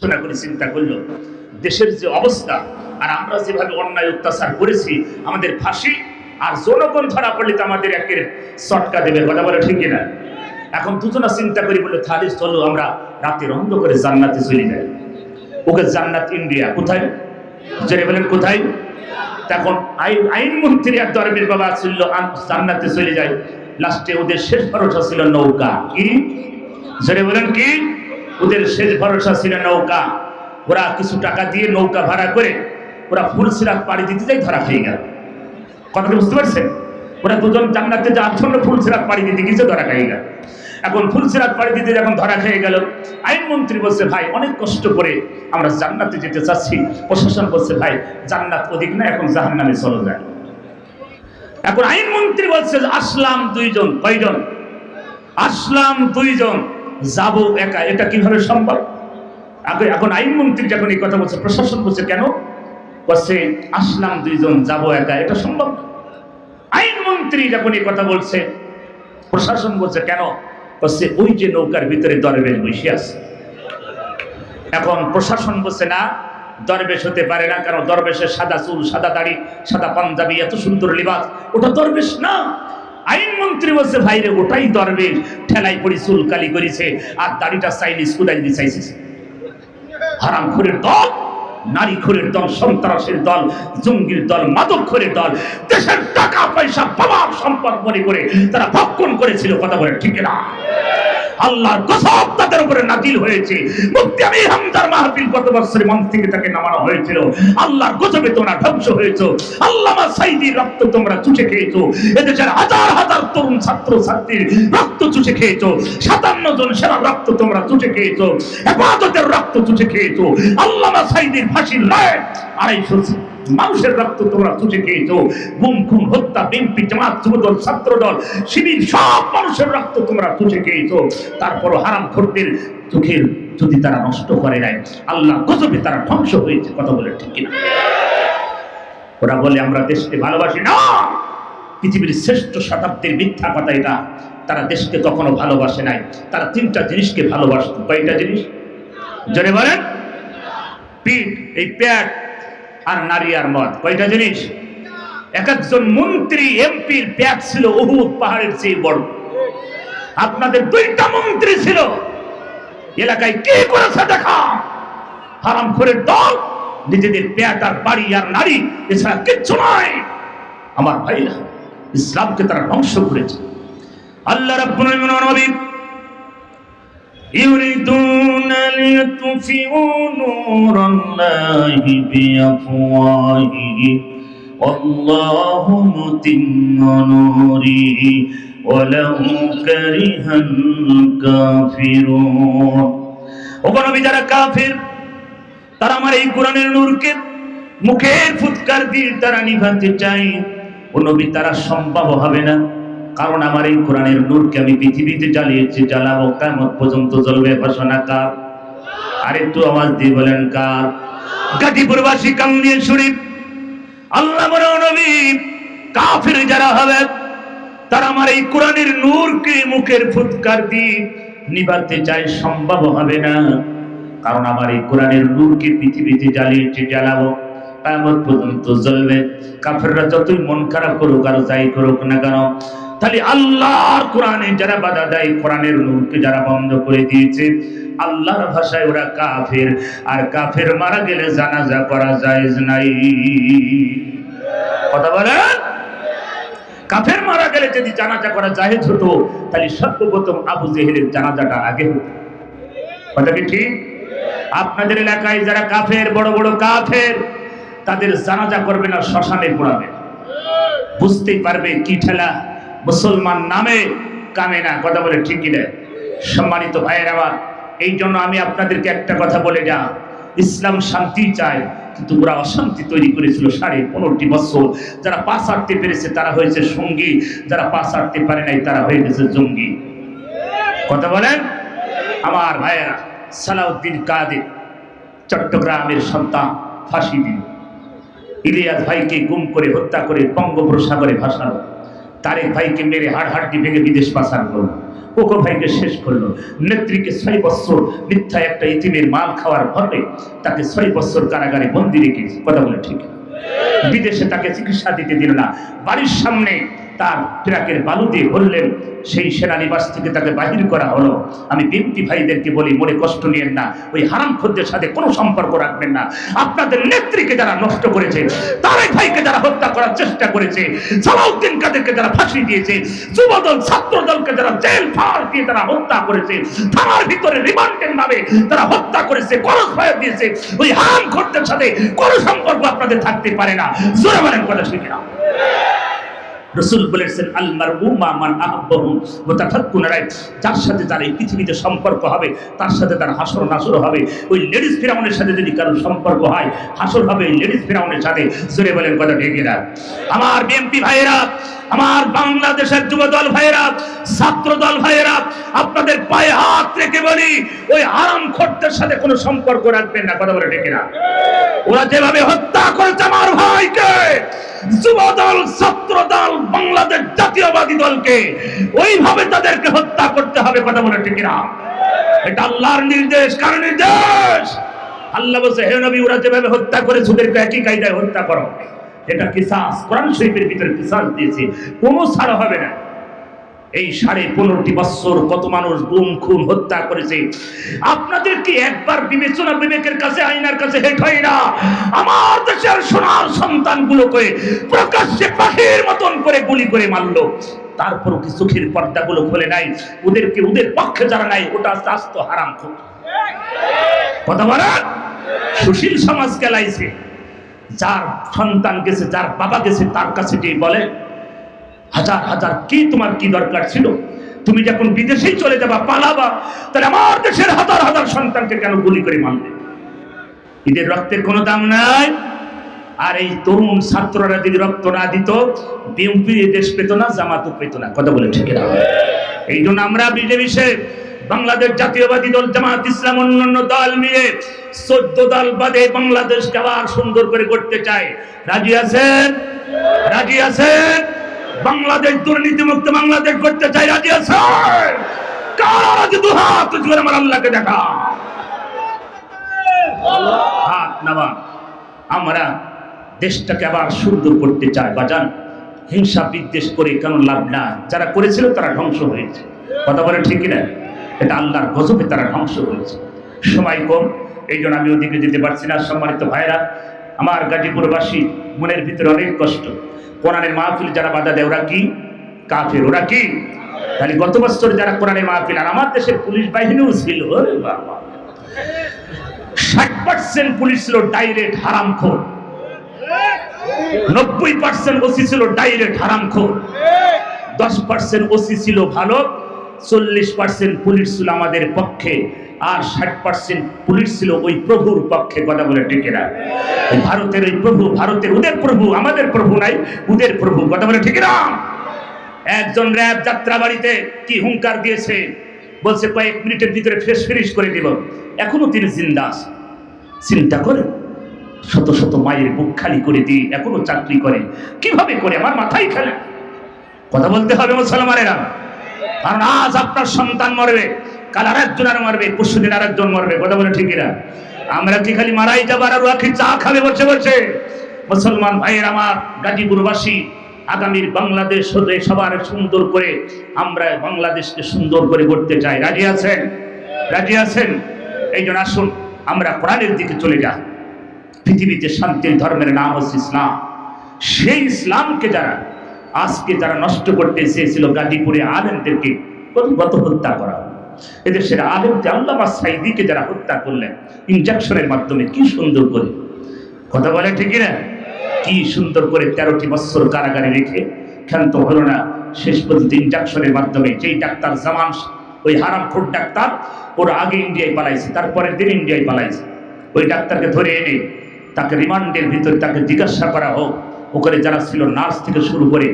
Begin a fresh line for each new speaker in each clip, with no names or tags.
শোনা করে চিন্তা করল, দেশের যে অবস্থা, আর আমরা যেভাবে অন্যায় অত্যাচার করেছি, আমাদের ফাঁসি আর জনগণ ধরা পড়লে তো আমাদের একের সটকা দেবে, কথা বলে ঠিক না এখন দুজনা চিন্তা করি বলে, তাহলে চলো আমরা রাতের অন্ধকারে জান্নাতে চলে যাই। ওকে জান্নাত ইন্ডিয়া কোথায়? জেনে বলেন, কোথায়? তখন আইন আইনমন্ত্রী আর দরবের বাবা ছিল জান্নাতে চলে যায় লাস্টে ওদের শেষ ভরসা ছিল নৌকা। কি? জেনে বলেন, কি? ওদের শেষ ভরসা ছিল নৌকা। ওরা কিছু টাকা দিয়ে নৌকা ভাড়া করে ওরা ফুল ফুলসিরাত পাড়ি দিতে যাই ধরা খেয়ে গেল। কথাটা বুঝতে পারছেন? ওরা দুজন জান্নাতে যাওয়ার জন্য ফুলসিরাত পাড়ি দিতে গিয়েছে, ধরা খেয়ে গেল। এখন ফুল ফুলসিরাত পাড়ি দিতে যখন ধরা খেয়ে গেল আইনমন্ত্রী বলছে, ভাই, অনেক কষ্ট করে আমরা জান্নাতে যেতে চাচ্ছি। প্রশাসন বলছে, ভাই, জান্নাত অধিক না, এখন জাহান নামে চলে যায়। এখন আইনমন্ত্রী বলছে, আসলাম দুইজন, কয়জন? আসলাম দুইজন। যাব একা, এটা কীভাবে সম্ভব? আগে, এখন আইনমন্ত্রী যখন এই কথা বলছে, প্রশাসন বলছে, কেন? বলছে, আসলাম দুইজন, যাব একা, এটা সম্ভব। আইনমন্ত্রী যখন এই কথা বলছে, প্রশাসন বলছে, কেন? বলছে, ওই যে নৌকার ভিতরে দরবেশ বসে আছে। এখন প্রশাসন বলছে, না, দরবেশ হতে পারে না, কারণ দরবেশের সাদা চুল, সাদা দাড়ি, সাদা পাঞ্জাবি, এত সুন্দর লিবাস, ওটা দরবেশ না। আইনমন্ত্রী বলছে, ভাইরে, ওটাই দরবেশ ঠেলাই পড়ি, চুলকালি করেছে, আর দাড়িটা চাইনিজ স্কুলাই দিয়ে চাইছে। হারাম খোরের দল নারী খোরের দল, সন্ত্রাসের দল, জঙ্গির দল মাদক খোরের দল, দেশের টাকা পয়সা প্রভাব সম্পদ মনে করে তারা ভক্ষণ করেছিল, কথা বলে ঠিক না। আল্লাহর গজব তাদের উপরে নাজিল হয়েছে। মুক্তি আমি হামদার মাহফিল গত বছরে মন থেকে তাকে নামানো হয়েছিল। আল্লাহর গজবে তোমরা ধ্বংস হয়েছো। আল্লামা সাইদির রক্ত তোমরা চুষে খেয়েছো। এদেশের হাজার হাজার তরুণ ছাত্র ছাত্রীর রক্ত চুষে খেয়েছো। সাতান্ন জন সেরা রক্ত তোমরা চুষে খেয়েছো। হেফাজতের রক্ত চুষে খেয়েছো। আল্লামা সাইদির ফাঁসির রায় আড়াইশো মানুষের রক্ত তোমরা চুষে খেয়েছো। গুম খুন হত্যা, বিএনপি, জামাত, যুবদল ছাত্র দল শিবির, সব মানুষের রক্ত তোমরা চুষে খেয়েছো। তারপর হারাম খোরদের চোখের যদি তারা নষ্ট করে নাই, আল্লাহ গজবে তারা ধ্বংস হয়েছে, কথা বলে ঠিক কিনা? ওরা বলে, আমরা দেশকে ভালোবাসি না। পৃথিবীর শ্রেষ্ঠ শতাব্দীর মিথ্যা কথা এটা। তারা দেশকে কখনো ভালোবাসে নাই। তারা তিনটা জিনিসকে ভালোবাসত। কয়টা জিনিস? জনে বলেন। পিঠ, এই প্যাট আর নারী আর মদ। কয়টা জিনিস? এক একজন মন্ত্রী, এমপির প্যাট ছিল উহুদ পাহাড়ের চেয়ে বড়। আপনাদের দুইটা মন্ত্রী ছিল। এলাকায় কে করেছে দেখা? হারাম খোরের দল, নিজেদের পেট আর বাড়ি আর নারী, এছাড়া কিচ্ছু নয় আমার ভাইরা, ইসলামকে তারা ধ্বংস করেছে। আল্লাহ রাব্বুল আলামিন নবী يريدون ليطفئوا نور الله بأفواههم والله متم نوره ولو كره الكافرون ওগণবী যারা কাফের তারা আমার এই কোরআনের নূরকে মুখের ফুৎকার দিয়ে তারা নিভাতে চাই ও নবী তারা সম্ভব হবে না কারণ আমার এই কোরআনের নূরকে আমি পৃথিবীতে জ্বালিয়েছি, জ্বালাবো কেমন পর্যন্ত জ্বলবে ঘোষণা কার? আর একটু আওয়াজ দিয়ে বলেন কার? গাজীপুরবাসী কান্দিয়ে শরীফ, আল্লাহ কাফের যারা হবে, তারা আমার এই কোরআনের নূরকে মুখের ফুৎকার দিয়ে নিবাতে চাই, সম্ভব হবে না। কারণ আমার এই কোরআনের নূরকে পৃথিবীতে জ্বালিয়েছে, জ্বালাবো কামত পর্যন্ত জ্বলবে। কাফেররা যতই মন খারাপ করুক আর যাই করুক না কেন তাহলে আল্লাহর কোরআনে যারা বাধা দেয়, কোরআনের নূরকে যারা বন্ধ করে দিয়েছে, আল্লাহর ভাষায় ওরা কাফের। আর কাফের মারা গেলে জানাজা করা যায় নাই। কথা বলেন? কাফের মারা গেলে যদি জানাজা করা জাহেজ হতো, তাহলে সর্বপ্রথম আবু জেহেলের জানাজাটা আগে হতো। কথা কি ঠিক? আপনাদের এলাকায় যারা কাফের, বড় বড় কাফের, তাদের জানাজা করবে না শ্মশানে পড়াবে। বুঝতেই পারবে কি ঠেলা? মুসলমান নামে কামে না, কথা বলে ঠিকই না সম্মানিত ভাইয়ের আমার এই জন্য আমি আপনাদেরকে একটা কথা বলে যা ইসলাম শান্তি চায় কিন্তু ওরা অশান্তি তৈরি করেছিল সাড়ে পনেরোটি বছর। যারা পাশ আটতে পেরেছে, তারা হয়েছে সঙ্গী। যারা পাশ আটতে পারে নাই, তারা হয়ে গেছে জঙ্গি। কথা বলেন? আমার ভাইয়েরা, সালাউদ্দিন কাদের, চট্টগ্রামের সন্তান, ফাঁসি দিল ইলিয়াস ভাইকে গুম করে হত্যা করে বঙ্গোপসাগরে ভাসালো। তারেক ভাইকে মেরে হাড় হাড্ডি ভেঙে বিদেশ পাচার করল কোকো ভাইকে শেষ করল। নেত্রীকে ছয় বছর মিথ্যা একটা ইতিমের মাল খাওয়ার ভরে তাকে ছয় বছর কারাগারে বন্দি রেখে কথা বলে ঠিক বিদেশে তাকে চিকিৎসা দিতে দিল না। বাড়ির সামনে তার ট্রাকের বালু দিয়ে ভরলেন, সেই সেনানিবাস থেকে তাকে বাহির করা হলো। আমি বিএনপি ভাইদেরকে বলি, মনে কষ্ট নিয়েন না। ওই হারাম খদ্দের সাথে কোনো সম্পর্ক রাখবেন না। আপনাদের নেত্রীকে যারা নষ্ট করেছে, তারাই ভাইকে যারা হত্যা করার চেষ্টা করেছে সালাউদ্দিন কাদেরকে যারা ফাঁসি দিয়েছে, যুবদল ছাত্র দলকে যারা জেল ফাঁড় দিয়ে তারা হত্যা করেছে, থানার ভিতরে রিমান্ডের নামে তারা হত্যা করেছে করস ফায়ার দিয়েছে। ওই হারাম খদ্দের সাথে কোনো সম্পর্ক আপনাদের থাকতে পারে না। জোরে বলেন কথা শিখে না রসুল বলেছেন আলমার উমা মান আহ্বাহু মুতাফাক্কুন রায় যার সাথে তার এই পৃথিবীতে সম্পর্ক হবে, তার সাথে তার হাসর নাসর হবে। ওই লেডিস ফেরাউনের সাথে যদি কারোর সম্পর্ক হয়, হাসর হবে ওই লেডিস ফেরাউনের সাথে। জোরে বলেন কথা ঢেকে না আমার বিএমপি ভাইয়েরা আমার বাংলাদেশের যুবদল ভাইয়েরা ছাত্র দল ভাইয়েরা, আপনাদের পায়ে হাত রেখে বলি, ওই আরাম খোরদের সাথে কোনো সম্পর্ক রাখবেন না, কথা বলে ডেকে না ওরা যেভাবে হত্যা করেছে আমার ভাইকে দল বাংলাদেশ জাতীয়বাদী দলকে, ওইভাবে তাদেরকে হত্যা করতে হবে, কথা বলে ঠিক না এটা আল্লাহর নির্দেশ, কার নির্দেশ? আল্লাহ ওরা যেভাবে হত্যা করেছে, ওদেরকে একই কায়দায় হত্যা করো এটা কিসাস, কোরআন শরীফের ভিতরে কিসাস দিয়েছে, কোনো ছাড় হবে না। এই সাড়ে পনেরোটি বছর কত মানুষ গুম, খুন, হত্যা করেছে। আপনাদের কি একবার বিবেচনা বিবেকের কাছে, আইনার কাছে হেট হয় না? আমার দেশের সোনার সন্তানগুলোকে প্রকাশ্যে পাখির মতন করে গুলি করে মারলো। তারপরও কি চোখের পর্দাগুলো খুলে নাই? ওদেরকে, ওদের পক্ষে যারা নাই, ওটা আস্তে হারাম খুব। কথা বলেন? সুশীল সমাজ কেলাইছে যার সন্তান গেছে, যার বাবা গেছে, তার কাছে গিয়ে বলে, হাজার হাজার কি তোমার কি দরকার ছিল? তুমি যখন বিদেশেই চলে যাবা, পালাবা, তাহলে আমার দেশের হাজার হাজার সন্তানকে কেন গুলি করে মারলে? এদের রক্তের কোনো দাম নাই। আর এই তরুণ ছাত্ররা যদি রক্ত না দিত, বিএনপি দেশ পেত না জামাতও পেত না। কথা বলে ঠিক না এই জন্য আমরা বিজেপিসে বাংলাদেশ জাতীয়বাদী দল, জামাত ইসলাম, অন্যান্য দল নিয়ে চোদ্দ দল বাদে বাংলাদেশকে আবার সুন্দর করে করতে চায়। রাজি আছেন? রাজি আছেন? বাংলাদেশ দুর্নীতি মুক্ত বাংলাদেশ করতে চাই রাজি আছেন? উঁচু করে আমার আল্লাহকে দেখা? হাত নামা। আমরা দেশটাকে আবার সুন্দর করতে চাই, বাজান। হিংসা বিদ্বেষ করে কেন লাভ না যারা করেছিল তারা ধ্বংস হয়েছে। কথা বলে ঠিক না এটা আল্লাহর গজবে তারা ধ্বংস হয়েছে সময় কম এই জন্য আমি ওদিকে যেতে পারছি না, সম্মানিত ভাইরা আমার গাজীপুরবাসী, মনের ভিতরে অনেক কষ্ট। কোরআনের মাহফিল যারা বাধা দেয়, ওরা কি? কাফের, ওরা কি? তাহলে গত বছর যারা কোরআনের মাহফিল, আর আমার দেশের পুলিশ বাহিনীও ছিল ষাট পার্সেন্ট পুলিশ ছিল ডাইরেক্ট হারামখোর। নব্বই পার্সেন্ট ওসি ছিল ডাইরেক্ট হারামখোর। দশ পার্সেন্ট ওসি ছিল ভালো। চল্লিশ পার্সেন্ট পুলিশ ছিল আমাদের পক্ষে আর ষাট পার্সেন্ট পুলিশ ছিল ওই প্রভুর পক্ষে কথা বলে টেকেরা ভারতের ওই প্রভু ভারতের ওদের প্রভু আমাদের প্রভু নাই ওদের প্রভু কথা বলে টেকেরা একজন র্যাব যাত্রা বাড়িতে কি হুঙ্কার দিয়েছে? বলছে কয়েক মিনিটের ভিতরে ফ্রেশ ফিনিশ করে দিব। এখনও তিনি জিন্দা আছে চিন্তা করে শত শত মায়ের বুক খালি করে দিয়ে এখনও চাকরি করে। কীভাবে করে? আমার মাথায় খেলে। কথা বলতে হবে মুসলমানেরা। কারণ আজ আপনার সন্তান মরবে, কাল আর একজন আর মারবে, পরশু দিন আর একজন মরবে, কথা বলে ঠিক না আমরা কি খালি মারাই যাবার আর রাখি চা খাবে বসে বসে মুসলমান ভাইয়ের আমার গাজীপুরবাসী, আগামীর বাংলাদেশ হতে সবার সুন্দর করে আমরা বাংলাদেশকে সুন্দর করে গড়তে চাই। রাজি আছেন? রাজি আছেন? এই জন্য আসুন, আমরা কোরআনের দিকে চলে যাই। পৃথিবীতে শান্তির ধর্মের নাম হচ্ছে ইসলাম। সেই ইসলামকে যারা আজকে যারা নষ্ট করতে চেয়েছিল গাজীপুরে আলেমদেরকে গত হত্যা করা। এদেশের আলেমকে আল্লামা সাইদিকে যারা হত্যা করলেন ইনজেকশনের মাধ্যমে কি সুন্দর করে। কথা বলে ঠিকই না? কি সুন্দর করে তেরোটি বছর কারাগারে রেখে ক্ষান্ত হলো না, শেষ পর্যন্ত ইনজেকশনের মাধ্যমে যেই ডাক্তার জামান ওই হারাম খুট ডাক্তার, ওরা আগে ইন্ডিয়ায় পালাইছে, তারপরের দিন ইন্ডিয়ায় পালাইছে। ওই ডাক্তারকে ধরে এনে তাকে রিমান্ডের ভিতরে তাকে জিজ্ঞাসা করা হোক ওখানে যারা ছিল নার্স থেকে শুরু করে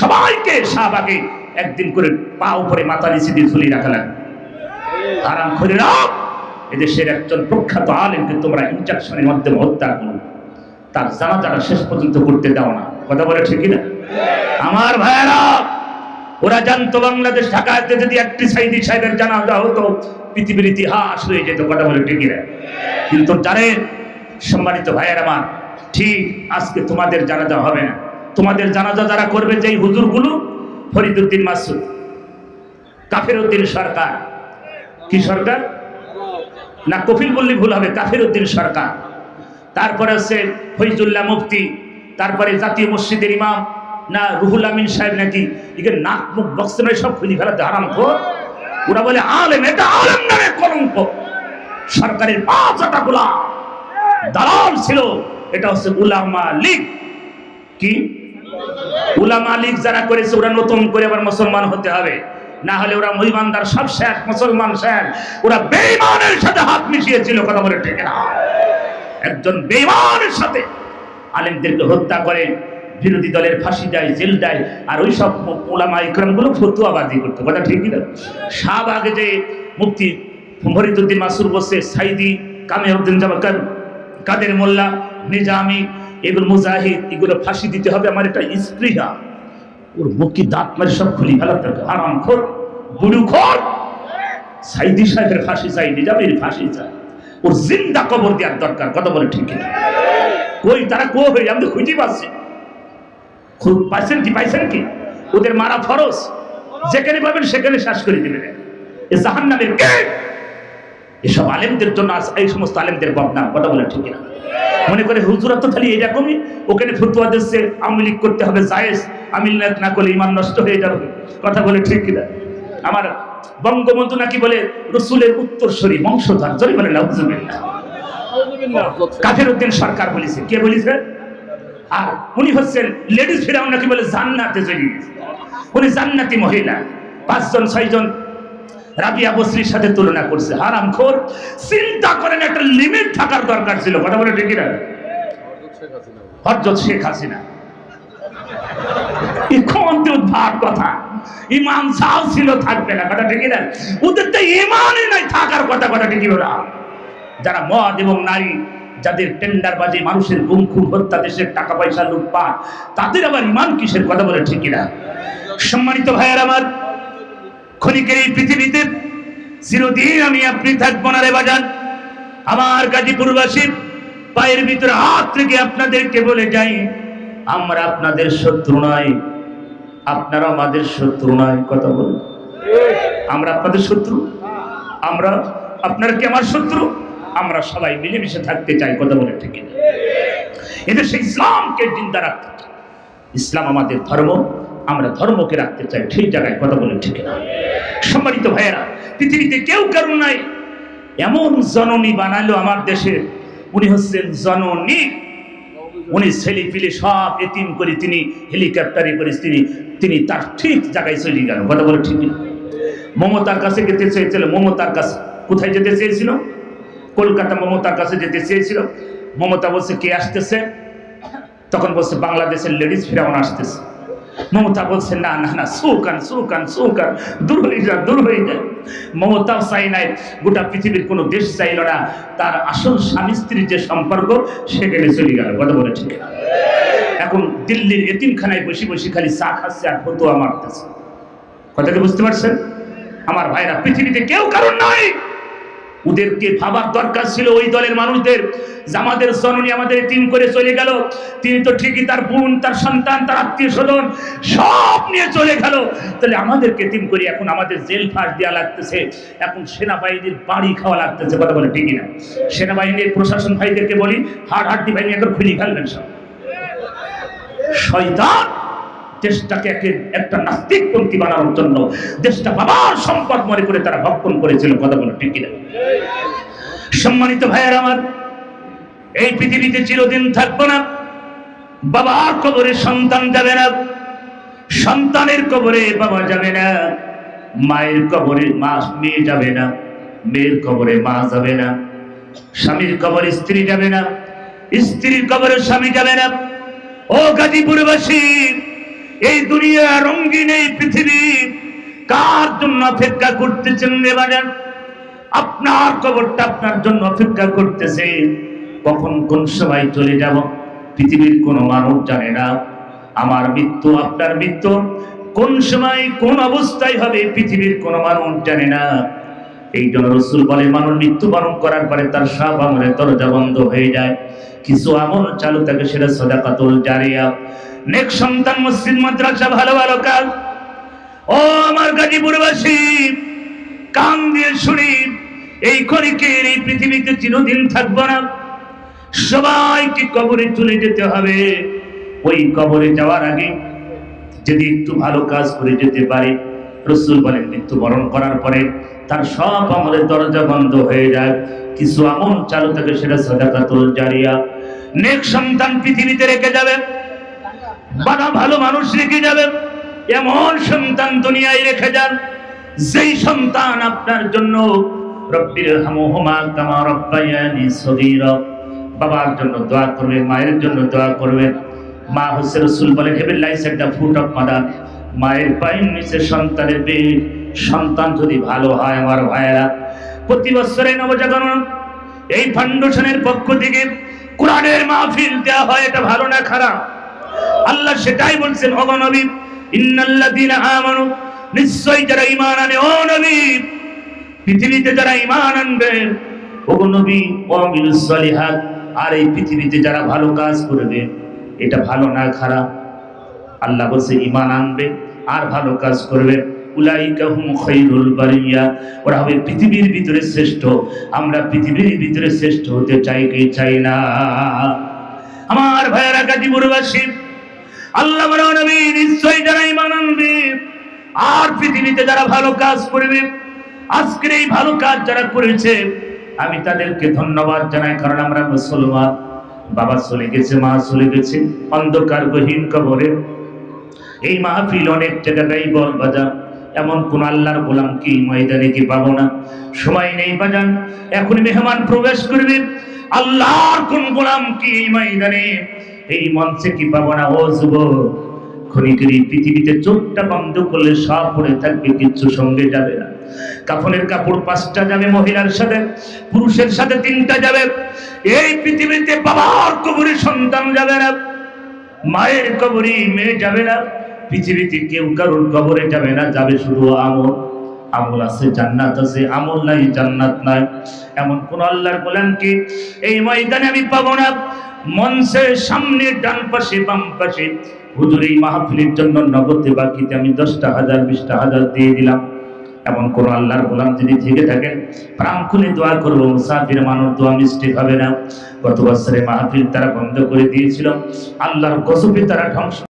সবাইকে শাহবাগে একদিন করে পা উপরে মাথা নিচে দিয়ে ঝুলিয়ে রাখা লাগবে আরাম করে এদেশের একজন প্রখ্যাত আলেমকে তোমরা ইনজেকশনের মাধ্যমে হত্যা করো। তার জানা যারা শেষ পর্যন্ত করতে দাও না। কথা বলে ঠিকই না আমার ভাইয়েরা, ওরা জানতো বাংলাদেশ ঢাকাতে যদি একটি সাইদি সাহেবের জানাজা হতো, পৃথিবীর ইতিহাস হয়ে যেত। কথা বলে ঠিকই না কিন্তু জানেন, সম্মানিত ভাইয়ের আমার ঠিক আজকে তোমাদের জানাজা হবে না। তোমাদের জানাজা যারা করবে, যেই হুজুরগুলো ফরিদুদ্দিন মাসুদ কাফের উদ্দিন সরকার। কি সরকার? না, কফিল বললে ভুল হবে কাফের উদ্দিন সরকার। তারপরে হচ্ছে ফৈজুল্লাহ মুফতি, তারপরে জাতীয় মসজিদের ইমাম, না, রুহুল আমিন সাহেব নাকি? নাক, মুখ, বক্স নয়, সব খুলি ফেলাতে হারাম খোর। ওরা বলে, আলেম, এটা আলেম নামে কলঙ্ক। সরকারের পাঁচ আটাগুলা দালাল ছিল। এটা হচ্ছে উলামা লীগ। কি? উলামা লীগ যারা করেছে, ওরা নতুন করে আবার মুসলমান হতে হবে। না হলে ওরা মহিমানদার, সব শেখ, মুসলমান শেখ। ওরা বেঈমানের সাথে হাত মিশিয়েছিল, কথা বলে ঠিক না। একজন বেঈমানের সাথে আলেমদেরকে হত্যা করে, বিরোধী দলের ফাঁসি দেয়, জেল দেয়, আর ওই সব ওলামা ইকরামগুলো ফতুয়াবাজি করতো, কথা ঠিকই না শাহবাগে যে মুক্তি ফরিদুদ্দিন মাসুর বসে সাইদি কামেউদ্দিন জামাকার কাদের মোল্লা নিজামি এগুলো মুজাহিদ, এগুলো ফাঁসি দিতে হবে, আমার একটা স্পৃহা। ওর মুখি দাঁত মারি সব খুলি ফেলাতে হবে আরাম খোর, বুড়ু খোর। সাইদি সাহেবের ফাঁসি চাই, নিজামের ফাঁসি চাই। ওর জিন্দা কবর দেওয়ার দরকার, কথা বলে ঠিক কই, তারা কো হয়ে, আমি তো খুঁজে পাচ্ছি। পাইছেন কি পাইছেন কি? ওদের মারা ফরজ। যেখানে পাবেন সেখানে শ্বাস করে দেবেন। এ জাহান নামের কে এসব আলেমদের জন্য এই সমস্ত আলেমদের বদনাম কথা বলে ঠিক না মনে করে হুজুরা তো খালি এরকমই ওখানে ফতুয়া দিচ্ছে, আওয়ামী করতে হবে, জায়েজ। আমিল না করলে ইমান নষ্ট হয়ে যাবে। কথা বলে ঠিক কিনা? আমার বঙ্গবন্ধু নাকি বলে, রসুলের উত্তরসূরি বংশধর। জরি বলে নাউজুবিল্লাহ। কাফের উদ্দিন সরকার বলেছে। কে বলেছে? আর উনি হচ্ছেন লেডিস ফিরাউন নাকি বলে, জান্নাতে গেছে উনি জান্নাতি মহিলা। পাঁচজন, ছয়জন রাবিয়া বসরির সাথে তুলনা করছে। হারাম খোর চিন্তা করেন একটা লিমিট থাকার দরকার ছিল। কথা বলে ঠিক না হরজত শেখ হাসিনা। এখন তো কথা। ইমান সাহ ছিল, থাকবে না। কথা ঠিক না তো ইমানই নাই, থাকার কথা। কথা ঠিকই ওরা যারা মদ এবং নারী, যাদের টেন্ডার বাজে, মানুষের গুম, খুন, হত্যা, দেশের টাকা পয়সা লুটপাট, তাদের আবার ইমান কিসের? কথা বলে ঠিক না সম্মানিত ভাইয়ের আমার ক্ষণিকের এই পৃথিবীতে চিরদিন আমি আপনি থাকব না রে বাজান। আমার গাজীপুরবাসীর পায়ের ভিতরে হাত থেকে আপনাদেরকে বলে যাই, আমরা আপনাদের শত্রু নয় আপনারা আমাদের শত্রু নয় কথা বলুন আমরা আপনাদের শত্রু? আমরা, আপনারা কি আমার শত্রু? আমরা সবাই মিলেমিশে থাকতে চাই, কথা বলে ঠিক এদেশে ইসলামকে জিন্দা রাখতে চাই। ইসলাম আমাদের ধর্ম আমরা ধর্মকে রাখতে চাই, ঠিক জায়গায় কথা বলে ঠিক না। সম্মানিত ভাইয়েরা, পৃথিবীতে কেউ কারণ নাই। এমন জননী বানালো আমার দেশে। উনি হচ্ছেন জননী। উনি ছেলে পিলে সব এতিম করে তিনি হেলিকপ্টারে করে তিনি তিনি তার ঠিক জায়গায় চলে গেল। কথা বলে ঠিক না মমতার কাছে যেতে চেয়েছিল। মমতার কাছে কোথায় যেতে চেয়েছিল? কলকাতা মমতার কাছে যেতে চেয়েছিল। মমতা বলছে, কে আসতেছে? তখন বলছে, বাংলাদেশের লেডিস ফিরাউন আসতেছে। মমতা বলছে, না না না সুকান সুকান সুকান দূর হয়ে যা, দূর হয়ে যায় মমতাও চাই নাই, গোটা পৃথিবীর কোনো দেশ চাইল না। তার আসল স্বামী স্ত্রীর যে সম্পর্ক সেখানে চলে গেল, কথা বলে ঠিক। এখন দিল্লির এতিমখানায় বসে বসে খালি চা খাচ্ছে আর ফতুয়া মারতেছে। কথাটা বুঝতে পারছেন? আমার ভাইরা পৃথিবীতে কেউ কারণ নাই। ওদেরকে ভাবার দরকার ছিল ওই দলের মানুষদের। আমাদের জননী আমাদের তিন করে চলে গেল। তিনি তো ঠিকই তার বোন, তার সন্তান, তার আত্মীয় স্বজন সব নিয়ে চলে গেল। তাহলে আমাদেরকে তিন করে এখন আমাদের জেল ফাঁস দেওয়া লাগতেছে। এখন সেনাবাহিনীর বাড়ি খাওয়া লাগতেছে, কথা বলে ঠিকই না। সেনাবাহিনীর প্রশাসন ভাইদেরকে বলি, হাড় হাড্ডি বাহিনী এখন খুলি ফেলবেন সব। শয়তান! দেশটাকে একে- একটা নাস্তিকপন্থী বানানোর জন্য দেশটা বাবার সম্পদ মনে করে তারা ভক্ষণ করেছিল, কথা বলে, ঠিক কিনা? সম্মানিত ভাইয়ের আমার, এই পৃথিবীতে চিরদিন থাকব না, বাবার কবরে সন্তান যাবে না, সন্তানের কবরে বাবা যাবে না, মায়ের কবরে মা, মেয়ে যাবে না, মেয়ের কবরে মা যাবে না, স্বামীর কবরে স্ত্রী যাবে না, স্ত্রীর কবরে স্বামী যাবে না। ও গাজীপুরবাসী এই দুনিয়া রঙ্গিন এই পৃথিবী কার জন্য অপেক্ষা করতেছেন রে বাজান? আপনার কবরটা আপনার জন্য অপেক্ষা করতেছে। কখন কোন সময় চলে যাব? পৃথিবীর কোনো মানুষ জানে না। আমার মৃত্যু, আপনার মৃত্যু। কোন সময় কোন অবস্থায় হবে পৃথিবীর কোনো মানুষ জানে না। এই জন্য রসুল বলে, মানুষ মৃত্যুবরণ করার পরে তার সব আমলের দরজা বন্ধ হয়ে যায়। কিছু আমল চালু থাকে, সেটা সদাকাতুল জারিয়া। নেক সন্তান মসজিদ, মাদ্রাসা, ভালো ভালো কাজ। ও আমার গাজীপুরবাসী, কান দিয়ে শুনি, এই ক্ষণিকের এই পৃথিবীতে চিরদিন থাকব না। সবাইকে কবরে চলে যেতে হবে। ওই কবরে যাওয়ার আগে যদি একটু ভালো কাজ করে যেতে পারে, রসুল বলেন, মৃত্যুবরণ করার পরে তার সব আমলের দরজা বন্ধ হয়ে যায়। কিছু আমল চালু থাকে, সেটা সদাকাতুল জারিয়া। নেক সন্তান পৃথিবীতে রেখে যাবে। বাবা ভালো মানুষ রেখে যাবেন, এমন সন্তান দুনিয়ায় রেখে যান, যেই সন্তান আপনার জন্য বাবার জন্য দোয়া করবেন মায়ের জন্য দোয়া করবেন মা হচ্ছে রসুল হেভেন লাইস একটা ফুট অফ মাদার মায়ের পায়ের নিচে সন্তানের পেট। সন্তান যদি ভালো হয় আমার ভাইয়েরা, প্রতি বছরে নবজাগরণ, এই ফাউন্ডেশনের পক্ষ থেকে কোরআনের মাহফিল দেওয়া হয়, এটা ভালো না খারাপ? আল্লাহ সেটাই বলছেন, ও নবী আমানু, নিশ্চয়ই যারা ঈমান আনে, ও নবী, পৃথিবীতে যারা ঈমান আনবে, ও নবী আর এই পৃথিবীতে যারা ভালো কাজ করবে, এটা ভালো না খারাপ? আল্লাহ বলছে, ঈমান আনবে, আর ভালো কাজ করবে। ওরা হবে পৃথিবীর ভিতরে শ্রেষ্ঠ। আমরা পৃথিবীর ভিতরে শ্রেষ্ঠ হতে চাই কি চাই না? আমার ভাইয়েরা, গাজীপুরবাসী আল্লাহ বলে, "ও নবী নিশ্চয়ই যারা ঈমান আনবে আর পৃথিবীতে যারা ভালো কাজ করবে আজকের এই ভালো কাজ যারা করেছে আমি তাদেরকে ধন্যবাদ জানাই কারণ আমরা মুসলমান। বাবা চলে গেছে মা চলে গেছে অন্ধকার গহীন কবরে। এই মাহফিল অনেক জায়গাটাই বল বাজান এমন কোন আল্লাহর গোলাম কি ময়দানে কি পাবো না? সময় নেই বাজান এখন মেহমান প্রবেশ করবে আল্লাহর কোন গোলাম কি ময়দানে? এই মঞ্চে কি পাবো না, ও যুব ক্ষণিকের পৃথিবীতে চোখটা বন্ধ করলে সব পড়ে থাকবে, কিচ্ছু সঙ্গে যাবে না। কাফনের কাপড় পাঁচটা যাবে, মহিলার সাথে, পুরুষের সাথে তিনটা যাবে। এই পৃথিবীতে বাবার কবরে সন্তান যাবে না, মায়ের কবরে মেয়ে যাবে না, পৃথিবীতে কেউ কারোর কবরে যাবে না, যাবে শুধু আমল। আমল আছে, জান্নাত আছে, আমল নাই, জান্নাত নাই। এমন কোন আল্লাহর গোলামকে এই ময়দানে আমি পাবো না। মঞ্চের সামনে, ডান পাশে, বাম পাশে। হুজুর, এই মাহফিলের জন্য নগদে বাকিতে আমি দশটা হাজার, বিশটা হাজার দিয়ে দিলাম। এমন কোন আল্লাহর গোলাম যদি থেকে থাকেন প্রাণ খুলে দোয়া করব, মুসাফির মানুষ দোয়া মিস্টেক হবে না। গত বছরে মাহফিল তারা বন্ধ করে দিয়েছিল। আল্লাহর গজবে তারা ধ্বংস